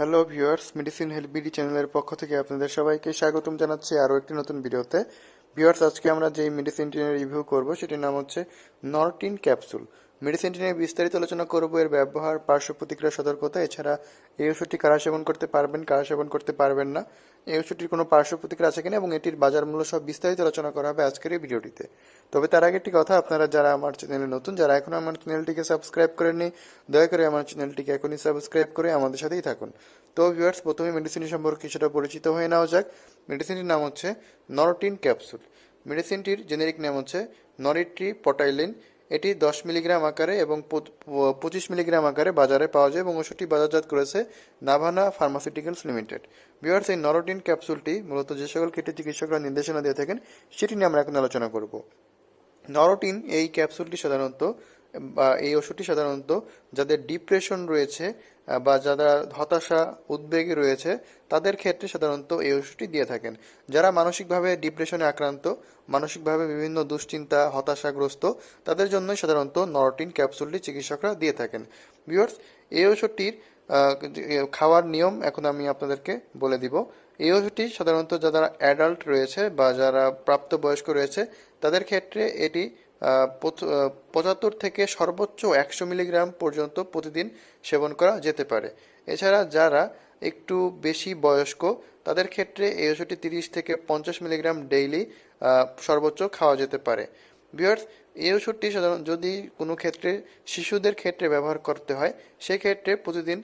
Hello viewers medicine help BD চ্যানেলের পক্ষ থেকে আপনাদের সবাইকে স্বাগতম জানাচ্ছি আরও একটি নতুন ভিডিওতে। ভিউয়ার্স আজকে আমরা যেই মেডিসিনটি রিভিউ করব, সেটির নাম হচ্ছে নরটিন ক্যাপসুল মেডিসিনটি নিয়ে বিস্তারিত আলোচনা করব। এর ব্যবহার, পার্শ্ব প্রতিক্রিয়া, সতর্কতা, এছাড়া এই ওষুধটি কারা সেবন করতে পারবেন, কারা সেবন করতে পারবেন না, এই ওষুধটির কোনো পার্শ্ব প্রতিক্রিয়া আছে কিনা এবং এটির বাজার মূল্য সব বিস্তারিত আলোচনা করা হবে আজকের এই ভিডিওটিতে। তবে তার আগে একটি কথা, আপনারা যারা আমার চ্যানেলে নতুন, যারা এখনও আমার চ্যানেলটিকে সাবস্ক্রাইব করেননি, দয়া করে আমার চ্যানেলটিকে এখনই সাবস্ক্রাইব করে আমাদের সাথেই থাকুন। তো ভিউয়ার্স, প্রথমে মেডিসিন সম্পর্কে কিছুটা পরিচিত হয়ে নেওয়া যাক। মেডিসিনটির নাম হচ্ছে নরটিন ক্যাপসুল। মেডিসিনটির জেনেরিক নাম হচ্ছে নরিট্রি পটাইলিন এটি দশ মিলিগ্রাম আকারে এবং পঁচিশ মিলিগ্রাম আকারে বাজারে পাওয়া যায় এবং ওষুধটি বাজারজাত করেছে নাভানা ফার্মাসিউটিক্যালস লিমিটেড। বিয়ার্স এই নরোটিন ক্যাপসুলটি মূলত যে সকল ক্ষেত্রে চিকিৎসকরা নির্দেশনা দিয়ে থাকেন, সেটি নিয়ে আমরা এখন আলোচনা করব। নরোটিন এই ক্যাপসুলটি সাধারণত এই ওষুধটি সাধারণত যাদের ডিপ্রেশন রয়েছে বা যারা হতাশা, উদ্বেগে রয়েছে, তাদের ক্ষেত্রে সাধারণত এই ওষুধটি দিয়ে থাকেন। যারা মানসিকভাবে ডিপ্রেশনে আক্রান্ত, মানসিকভাবে বিভিন্ন দুশ্চিন্তা, হতাশাগ্রস্ত, তাদের জন্যই সাধারণত নরটিন ক্যাপসুলটি চিকিৎসকরা দিয়ে থাকেন। ভিউয়ার্স, এই ওষুধটির খাওয়ার নিয়ম এখন আমি আপনাদেরকে বলে দিব। এই ওষুধটি সাধারণত যারা অ্যাডাল্ট রয়েছে বা যারা প্রাপ্তবয়স্ক রয়েছে, তাদের ক্ষেত্রে এটি পঁচাত্তর থেকে সর্বোচ্চ একশো মিলিগ্রাম পর্যন্ত প্রতিদিন সেবন করা যেতে পারে। এছাড়া যারা একটু বেশি বয়স্ক, তাদের ক্ষেত্রে এই ওষুধটি তিরিশ থেকে পঞ্চাশ মিলিগ্রাম ডেইলি সর্বোচ্চ খাওয়া যেতে পারে। বিয়ার্স এই ওষুধটি সাধারণ যদি কোনো ক্ষেত্রে শিশুদের ক্ষেত্রে ব্যবহার করতে হয়, সেক্ষেত্রে প্রতিদিন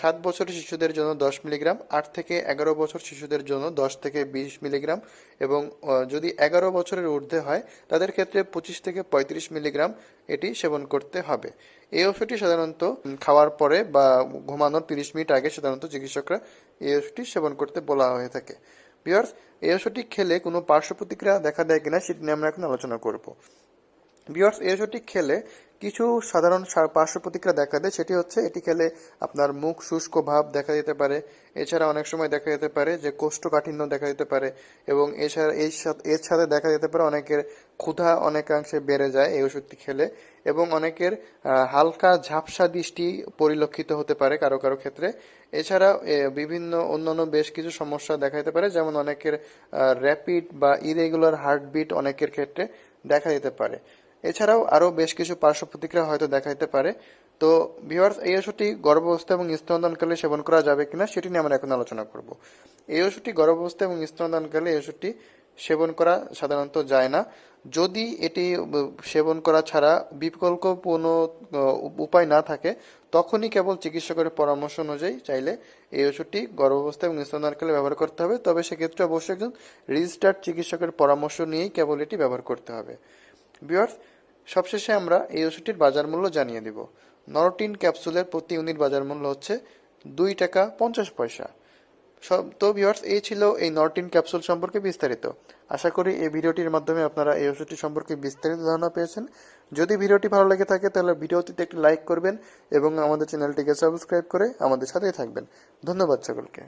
সাত বছরের শিশুদের জন্য দশ মিলিগ্রাম, আট থেকে এগারো বছর শিশুদের জন্য দশ থেকে বিশ মিলিগ্রাম এবং যদি এগারো বছরের ঊর্ধ্বে হয়, তাদের ক্ষেত্রে পঁচিশ থেকে পঁয়ত্রিশ মিলিগ্রাম এটি সেবন করতে হবে। এই ওষুধটি সাধারণত খাওয়ার পরে বা ঘুমানোর তিরিশ মিনিট আগে সাধারণত চিকিৎসকরা এই ওষুধটি সেবন করতে বলা হয়ে থাকে। বিয়ার্স এই ওষুধটি খেলে কোনো পার্শ্ব প্রতিক্রিয়া দেখা দেয় কিনা সেটি নিয়ে আমরা এখন আলোচনা করব। বিয়ার্স এই ওষুধটি খেলে কিছু সাধারণ পার্শ্ব প্রতিক্রিয়া দেখা দেয়। সেটি হচ্ছে, এটি খেলে আপনার মুখ শুষ্ক ভাব দেখা যেতে পারে। এছাড়া অনেক সময় দেখা যেতে পারে যে কোষ্ঠকাঠিন্য দেখা যেতে পারে এবং এছাড়া এই সাথে এর সাথে দেখা যেতে পারে অনেকের ক্ষুধা অনেকাংশে বেড়ে যায় এই ওষুধটি খেলে এবং অনেকের হালকা ঝাপসা দৃষ্টি পরিলক্ষিত হতে পারে কারও কারও ক্ষেত্রে। এছাড়া বিভিন্ন অন্যান্য বেশ কিছু সমস্যা দেখা যেতে পারে, যেমন অনেকের র্যাপিড বা ইরেগুলার হার্টবিট অনেকের ক্ষেত্রে দেখা যেতে পারে। এছাড়াও আরও বেশ কিছু পার্শ্ব প্রতিক্রিয়া হয়তো দেখা যেতে পারে। তো ভিওয়ার্স এই ওষুধটি গর্ভাবস্থা এবং স্তনদানকালে সেবন করা যাবে কিনা সেটি নিয়ে আমরা এখন আলোচনা করব। এই ওষুধটি গর্ভাবস্থা এবং স্তনদানকালে এই ওষুধটি সেবন করা সাধারণত যায় না। যদি এটি সেবন করা ছাড়া বিকল্প কোনো উপায় না থাকে, তখনই কেবল চিকিৎসকের পরামর্শ অনুযায়ী চাইলে এই ওষুধটি গর্ভাবস্থা এবং স্তনদানকালে ব্যবহার করতে হবে। তবে সেক্ষেত্রে অবশ্যই একজন রেজিস্টার্ড চিকিৎসকের পরামর্শ নিয়েই কেবল এটি ব্যবহার করতে হবে। বিয়ার্স, সবশেষে আমরা এই ওষুধটির বাজার মূল্য জানিয়ে দিব। নরটিন ক্যাপসুলের প্রতি ইউনিট বাজার মূল্য হচ্ছে দুই টাকা পঞ্চাশ পয়সা। সব, তো ভিউয়ার্স এই ছিল এই নরটিন ক্যাপসুল সম্পর্কে বিস্তারিত। আশা করি এই ভিডিওটির মাধ্যমে আপনারা এই ওষুধটি সম্পর্কে বিস্তারিত ধারণা পেয়েছেন। যদি ভিডিওটি ভালো লেগে থাকে, তাহলে ভিডিওটিতে একটি লাইক করবেন এবং আমাদের চ্যানেলটিকে সাবস্ক্রাইব করে আমাদের সাথেই থাকবেন। ধন্যবাদ সকলকে।